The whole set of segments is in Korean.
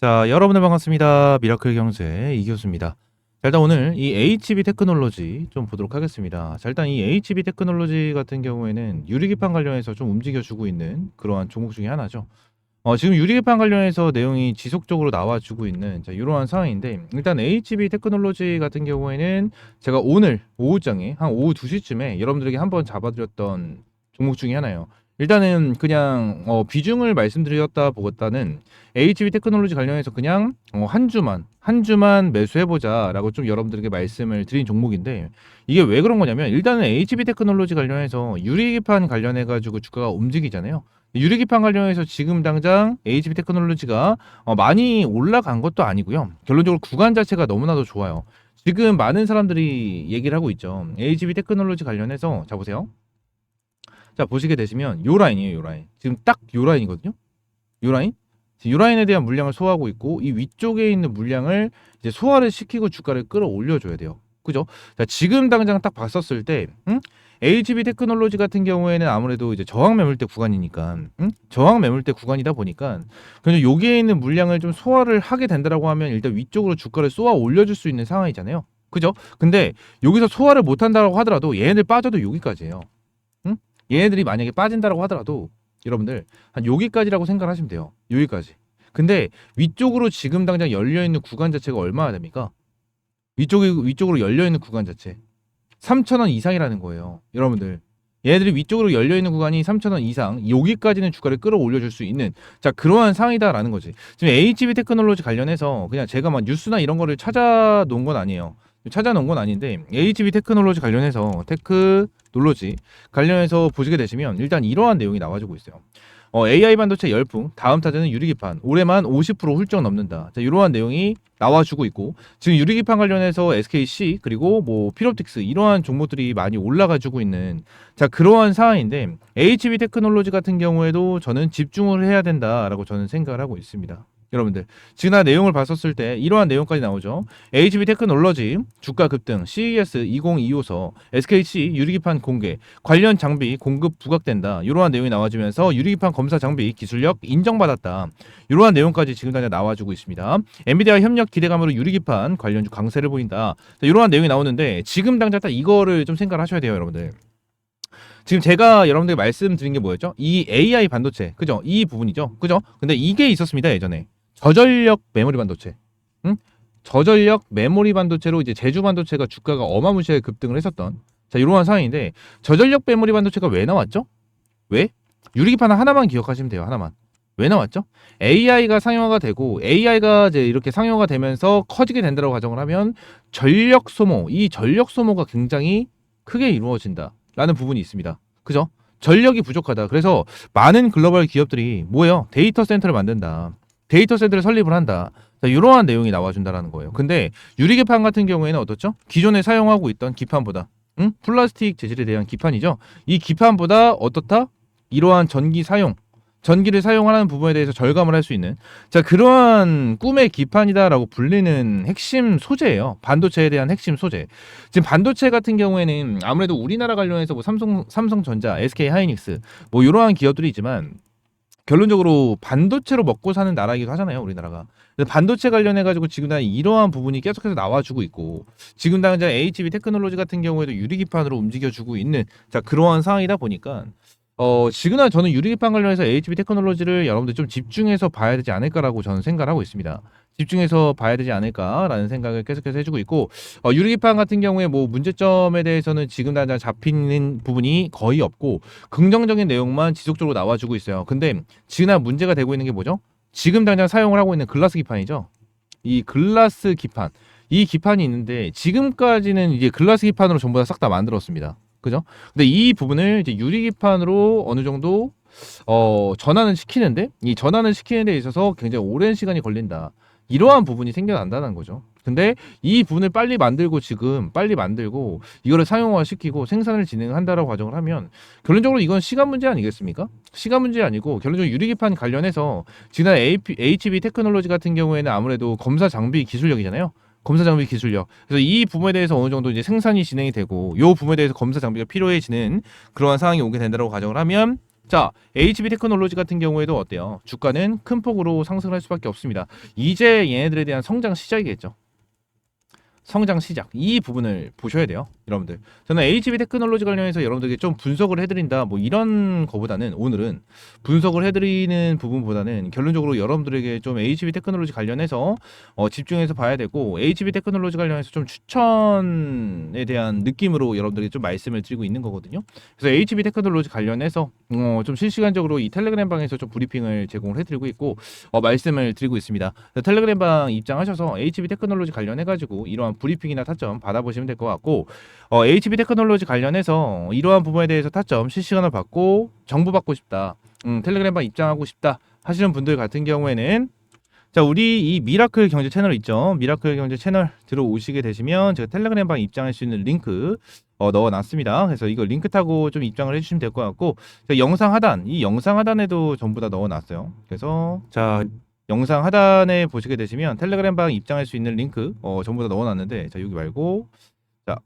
자, 여러분들 반갑습니다. 미라클 경제 이 교수입니다. 자, 일단 오늘 이 HB 테크놀로지 좀 보도록 하겠습니다. 자, 일단 이 HB 테크놀로지 같은 경우에는 유리기판 관련해서 좀 움직여주고 있는 그러한 종목 중에 하나죠. 어, 지금 유리기판 관련해서 내용이 지속적으로 나와주고 있는 자, 이러한 상황인데 일단 HB 테크놀로지 같은 경우에는 제가 오늘 오후장에 한 오후 2시쯤에 여러분들에게 한번 잡아드렸던 종목 중에 하나예요. 일단은 그냥 어, 비중을 말씀드렸다 보다는 HB 테크놀로지 관련해서 그냥 어, 한 주만 한 주만 매수해보자라고 좀 여러분들에게 말씀을 드린 종목인데 이게 왜 그런 거냐면 일단은 HB 테크놀로지 관련해서 유리기판 관련해 가지고 주가가 움직이잖아요. 유리기판 관련해서 지금 당장 HB 테크놀로지가 어, 많이 올라간 것도 아니고요. 결론적으로 구간 자체가 너무나도 좋아요. 지금 많은 사람들이 얘기를 하고 있죠. HB 테크놀로지 관련해서 자 보세요. 자 보시게 되시면 요 라인이에요, 요 라인. 지금 딱 요 라인이거든요. 요 라인. 이 라인에 대한 물량을 소화하고 있고 이 위쪽에 있는 물량을 이제 소화를 시키고 주가를 끌어올려 줘야 돼요. 그죠? 자, 지금 당장 딱 봤었을 때 응? HB 테크놀로지 같은 경우에는 아무래도 이제 저항 매물대 구간이니까 응? 저항 매물대 구간이다 보니까 그냥 여기에 있는 물량을 좀 소화를 하게 된다라고 하면 일단 위쪽으로 주가를 쏘아 올려줄 수 있는 상황이잖아요. 그죠? 근데 여기서 소화를 못 한다라고 하더라도 얘네들 빠져도 여기까지예요. 응? 얘네들이 만약에 빠진다라고 하더라도 여러분들 한 여기까지라고 생각하시면 돼요. 여기까지. 근데 위쪽으로 지금 당장 열려 있는 구간 자체가 얼마나 됩니까? 위쪽이 위쪽으로 열려 있는 구간 자체 3,000원 이상이라는 거예요. 여러분들. 얘네들이 위쪽으로 열려 있는 구간이 3,000원 이상, 여기까지는 주가를 끌어올려 줄 수 있는 자, 그러한 상이다라는 거지. 지금 HB 테크놀로지 관련해서 그냥 제가 막 뉴스나 이런 거를 찾아 놓은 건 아니에요. 찾아 놓은 건 아닌데 HB 테크놀로지 관련해서 테크 놀로지 관련해서 보시게 되시면 일단 이러한 내용이 나와주고 있어요. 어, AI 반도체 열풍 다음 타자는 유리기판 올해만 50% 훌쩍 넘는다. 자, 이러한 내용이 나와주고 있고 지금 유리기판 관련해서 SKC 그리고 뭐 피롭틱스 이러한 종목들이 많이 올라가지고 있는 자 그러한 상황인데 HB 테크놀로지 같은 경우에도 저는 집중을 해야 된다라고 저는 생각을 하고 있습니다. 여러분들 지난 내용을 봤었을 때 이러한 내용까지 나오죠. HB 테크놀로지 주가 급등, CES 2025서 SKC 유리기판 공개, 관련 장비 공급 부각된다. 이러한 내용이 나와주면서 유리기판 검사 장비 기술력 인정받았다. 이러한 내용까지 지금 당장 나와주고 있습니다. 엔비디아 협력 기대감으로 유리기판 관련 주 강세를 보인다. 자, 이러한 내용이 나오는데 지금 당장 딱 이거를 좀 생각을 하셔야 돼요, 여러분들. 지금 제가 여러분들께 말씀드린 게 뭐였죠? 이 AI 반도체, 그죠? 이 부분이죠, 그죠? 근데 이게 있었습니다 예전에. 저전력 메모리 반도체. 응? 저전력 메모리 반도체로 이제 제주 반도체가 주가가 어마무시하게 급등을 했었던 자 이러한 상황인데 저전력 메모리 반도체가 왜 나왔죠? 왜? 유리기판 하나만 기억하시면 돼요 하나만 왜 나왔죠? AI가 상용화가 되고 AI가 이제 이렇게 상용화가 되면서 커지게 된다고 가정을 하면 전력 소모 이 전력 소모가 굉장히 크게 이루어진다라는 부분이 있습니다 그죠? 전력이 부족하다 그래서 많은 글로벌 기업들이 뭐예요? 데이터 센터를 만든다 데이터 센터를 설립을 한다. 자, 이러한 내용이 나와준다라는 거예요. 근데 유리기판 같은 경우에는 어떻죠? 기존에 사용하고 있던 기판보다, 응? 플라스틱 재질에 대한 기판이죠. 이 기판보다 어떻다? 이러한 전기 사용, 전기를 사용하는 부분에 대해서 절감을 할 수 있는 자 그러한 꿈의 기판이다라고 불리는 핵심 소재예요 반도체에 대한 핵심 소재 지금 반도체 같은 경우에는 아무래도 우리나라 관련해서 뭐 삼성 삼성전자 SK 하이닉스 뭐 이러한 기업들이 있지만 결론적으로 반도체로 먹고 사는 나라이기도 하잖아요, 우리나라가. 반도체 관련해 가지고 지금 다 이러한 부분이 계속해서 나와주고 있고 지금 당장 HB 테크놀로지 같은 경우에도 유리기판으로 움직여주고 있는 자 그러한 상황이다 보니까 어 지금은 저는 유리기판 관련해서 HB 테크놀로지를 여러분들 좀 집중해서 봐야 되지 않을까라고 저는 생각을 하고 있습니다. 집중해서 봐야 되지 않을까라는 생각을 계속해서 해주고 있고 어, 유리기판 같은 경우에 뭐 문제점에 대해서는 지금 당장 잡히는 부분이 거의 없고 긍정적인 내용만 지속적으로 나와주고 있어요. 근데 지금 문제가 되고 있는 게 뭐죠? 지금 당장 사용을 하고 있는 글라스 기판이죠. 이 글라스 기판 이 기판이 있는데 지금까지는 이제 글라스 기판으로 전부 다 싹 다 만들었습니다. 그죠? 근데 이 부분을 이제 유리 기판으로 어느 정도 어 전환을 시키는데 이 전환을 시키는 데 있어서 굉장히 오랜 시간이 걸린다. 이러한 부분이 생겨난다는 거죠. 근데 이 부분을 빨리 만들고 지금 빨리 만들고 이거를 사용화 시키고 생산을 진행한다라고 가정을 하면 결론적으로 이건 시간 문제 아니겠습니까? 시간 문제 아니고 결론적으로 유리기판 관련해서 지난 AP, HB 테크놀로지 같은 경우에는 아무래도 검사 장비 기술력이잖아요. 검사 장비 기술력. 그래서 이 부분에 대해서 어느 정도 이제 생산이 진행이 되고 이 부분에 대해서 검사 장비가 필요해지는 그러한 상황이 오게 된다고 가정을 하면 자, HB 테크놀로지 같은 경우에도 어때요? 주가는 큰 폭으로 상승할 수밖에 없습니다. 이제 얘네들에 대한 성장 시작이겠죠. 성장 시작. 이 부분을 보셔야 돼요 여러분들. 저는 HB 테크놀로지 관련해서 여러분들에게 좀 분석을 해드린다 뭐 이런 거보다는 오늘은 분석을 해드리는 부분보다는 결론적으로 여러분들에게 좀 HB 테크놀로지 관련해서 어, 집중해서 봐야 되고 HB 테크놀로지 관련해서 좀 추천에 대한 느낌으로 여러분들에게 좀 말씀을 드리고 있는 거거든요. 그래서 HB 테크놀로지 관련해서 어, 좀 실시간적으로 이 텔레그램 방에서 좀 브리핑을 제공을 해드리고 있고 어, 말씀을 드리고 있습니다. 텔레그램 방 입장하셔서 HB 테크놀로지 관련해 가지고 이러한 브리핑이나 타점 받아보시면 될 것 같고 어, HB 테크놀로지 관련해서 이러한 부분에 대해서 타점 실시간으로 받고 정보 받고 싶다 음, 텔레그램방 입장하고 싶다 하시는 분들 같은 경우에는 자 우리 이 미라클 경제 채널 있죠? 미라클 경제 채널 들어오시게 되시면 제가 텔레그램방 입장할 수 있는 링크 어, 넣어놨습니다. 그래서 이거 링크 타고 좀 입장을 해주시면 될 것 같고 자, 영상 하단 이 영상 하단에도 전부 다 넣어놨어요. 그래서 자 영상 하단에 보시게 되시면 텔레그램 방 입장할 수 있는 링크 어, 전부 다 넣어놨는데 자 여기 말고 자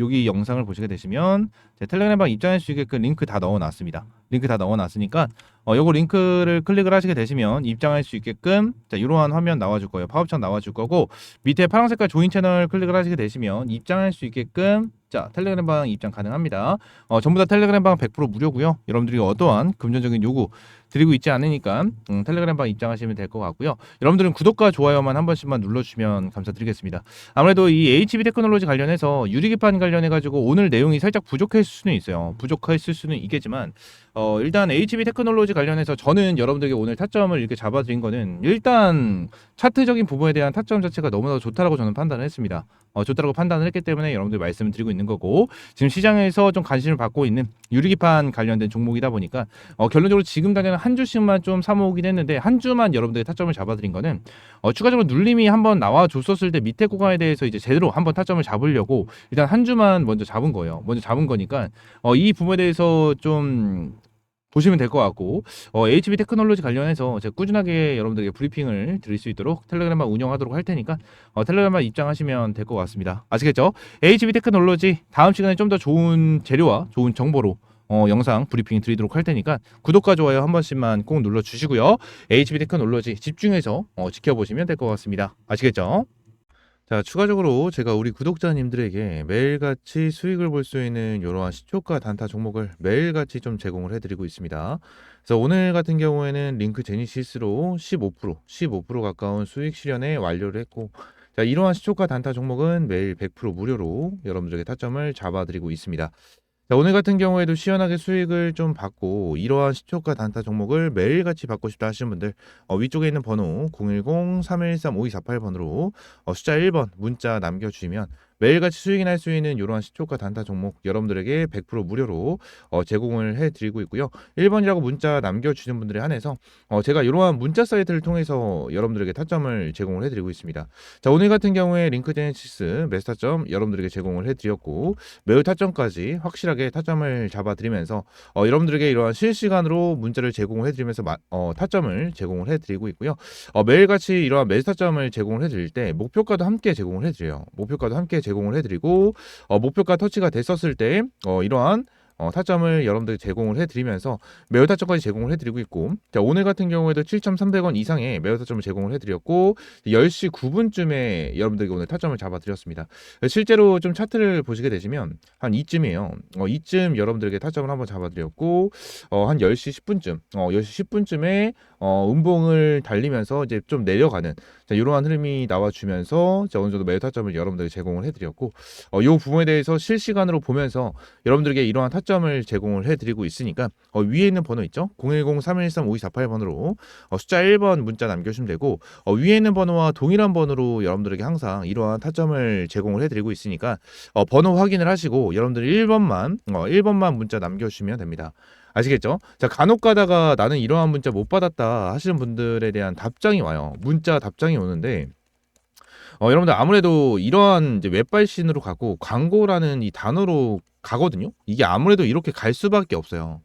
여기 영상을 보시게 되시면 제 텔레그램 방 입장할 수 있게끔 링크 다 넣어놨습니다. 링크 다 넣어놨으니까 어, 요거 링크를 클릭을 하시게 되시면 입장할 수 있게끔 자 이러한 화면 나와줄 거예요. 파업창 나와줄 거고 밑에 파란 색깔 조인 채널 클릭을 하시게 되시면 입장할 수 있게끔 자 텔레그램 방 입장 가능합니다. 어, 전부 다 텔레그램 방 100% 무료고요. 여러분들이 어떠한 금전적인 요구 드리고 있지 않으니까 음, 텔레그램 방 입장하시면 될 것 같고요. 여러분들은 구독과 좋아요만 한 번씩만 눌러주시면 감사드리겠습니다. 아무래도 이 HB 테크놀로지 관련해서 유리기판 관련해 가지고 오늘 내용이 살짝 부족했을 수는 있어요. 부족했을 수는 있겠지만 어, 일단 HB 테크놀로지 관련해서 저는 여러분들에게 오늘 타점을 이렇게 잡아드린 거는 일단 차트적인 부분에 대한 타점 자체가 너무나 좋다라고 저는 판단을 했습니다. 어, 좋다라고 판단을 했기 때문에 여러분들 말씀을 드리고 있는 거고 지금 시장에서 좀 관심을 받고 있는 유리기판 관련된 종목이다 보니까 어, 결론적으로 지금 당장은 한 주씩만 좀 사모으긴 했는데 한 주만 여러분들의 타점을 잡아드린 거는 어, 추가적으로 눌림이 한번 나와 줬었을 때 밑에 구간에 대해서 이제 제대로 한번 타점을 잡으려고 일단 한 주만 먼저 잡은 거예요. 먼저 잡은 거니까 어, 이 부분에 대해서 좀 보시면 될 것 같고 어, HB 테크놀로지 관련해서 제가 꾸준하게 여러분들에게 브리핑을 드릴 수 있도록 텔레그램만 운영하도록 할 테니까 어, 텔레그램만 입장하시면 될 것 같습니다. 아시겠죠? HB 테크놀로지 다음 시간에 좀 더 좋은 재료와 좋은 정보로 어, 영상 브리핑 드리도록 할 테니까 구독과 좋아요 한 번씩만 꼭 눌러 주시고요. HB 테크놀로지 집중해서 어, 지켜보시면 될 것 같습니다. 아시겠죠? 자, 추가적으로 제가 우리 구독자님들에게 매일같이 수익을 볼 수 있는 이러한 시초가 단타 종목을 매일같이 좀 제공을 해드리고 있습니다. 그래서 오늘 같은 경우에는 링크 제니시스로 15%, 15% 가까운 수익 실현에 완료를 했고, 자, 이러한 시초가 단타 종목은 매일 100% 무료로 여러분들에게 타점을 잡아드리고 있습니다. 자, 오늘 같은 경우에도 시원하게 수익을 좀 받고 이러한 시초가 단타 종목을 매일같이 받고 싶다 하시는 분들 어, 위쪽에 있는 번호 010-3113-5248번으로 어, 숫자 1번 문자 남겨주시면 매일같이 수익이 날수 있는 이러한 시초가 단타 종목 여러분들에게 100% 무료로 어, 제공을 해드리고 있고요. 1번이라고 문자 남겨주시는 분들에 한해서 어, 제가 이러한 문자 사이트를 통해서 여러분들에게 타점을 제공을 해드리고 있습니다. 자 오늘 같은 경우에 링크 제네시스 메스타점 여러분들에게 제공을 해드렸고 매우 타점까지 확실하게 타점을 잡아드리면서 어, 여러분들에게 이러한 실시간으로 문자를 제공을 해드리면서 마, 어, 타점을 제공을 해드리고 있고요. 어, 매일같이 이러한 메스타점을 제공을 해드릴 때 목표가도 함께 제공을 해드려요. 목표가도 함께 제공을 해드리고 어, 목표가 터치가 됐었을 때 어, 이러한 어, 타점을 여러분들 제공을 해드리면서 매우 타점까지 제공을 해드리고 있고 자 오늘 같은 경우에도 7,300원 이상의 매우 타점을 제공을 해드렸고 10시 9분쯤에 여러분들에게 오늘 타점을 잡아드렸습니다. 실제로 좀 차트를 보시게 되시면 한 이쯤이에요. 어, 이쯤 여러분들에게 타점을 한번 잡아드렸고 어, 한 10시 10분쯤 어, 10시 10분쯤에 어, 음봉을 달리면서 이제 좀 내려가는 자, 이러한 흐름이 나와주면서 자, 어느 정도 매우 타점을 여러분들에게 제공을 해드렸고 어, 이 부분에 대해서 실시간으로 보면서 여러분들에게 이러한 타점 을 제공을 해드리고 있으니까 어, 위에 있는 번호 있죠? 010-3113-5248번으로 어, 숫자 1번 문자 남겨주시면 되고 어, 위에 있는 번호와 동일한 번호로 여러분들에게 항상 이러한 타점을 제공을 해드리고 있으니까 어, 번호 확인을 하시고 여러분들이 1번만 어, 1번만 문자 남겨주시면 됩니다. 아시겠죠? 자, 간혹 가다가 나는 이러한 문자 못 받았다 하시는 분들에 대한 답장이 와요. 문자 답장이 오는데 어, 여러분들 아무래도 이러한 이제 웹발신으로 가고 광고라는 이 단어로 가거든요. 이게 아무래도 이렇게 갈 수밖에 없어요.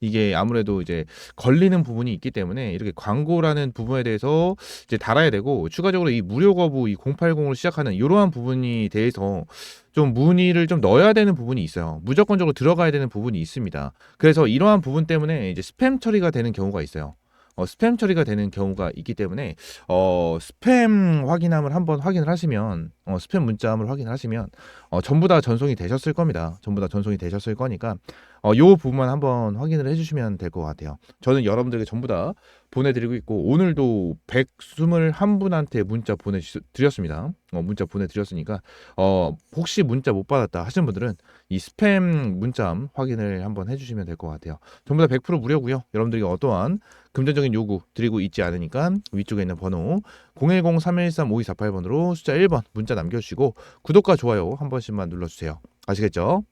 이게 아무래도 이제 걸리는 부분이 있기 때문에 이렇게 광고라는 부분에 대해서 이제 달아야 되고 추가적으로 이 무료 거부 이 080으로 시작하는 이러한 부분이 대해서 좀 문의를 좀 넣어야 되는 부분이 있어요. 무조건적으로 들어가야 되는 부분이 있습니다. 그래서 이러한 부분 때문에 이제 스팸 처리가 되는 경우가 있어요. 어, 스팸 처리가 되는 경우가 있기 때문에 어, 스팸 확인함을 한번 확인을 하시면 어, 스팸 문자함을 확인을 하시면 어, 전부 다 전송이 되셨을 겁니다. 전부 다 전송이 되셨을 거니까 어, 요 부분만 한번 확인을 해주시면 될 것 같아요. 저는 여러분들에게 전부 다 보내드리고 있고 오늘도 121분한테 문자 보내드렸습니다. 어, 문자 보내드렸으니까 어, 혹시 문자 못 받았다 하시는 분들은 이 스팸 문자함 확인을 한번 해주시면 될 것 같아요. 전부 다 100% 무료고요. 여러분들에게 어떠한 금전적인 요구 드리고 있지 않으니까 위쪽에 있는 번호 010-313-5248번으로 숫자 1번 문자 남겨주시고 구독과 좋아요 한 번씩만 눌러주세요. 아시겠죠?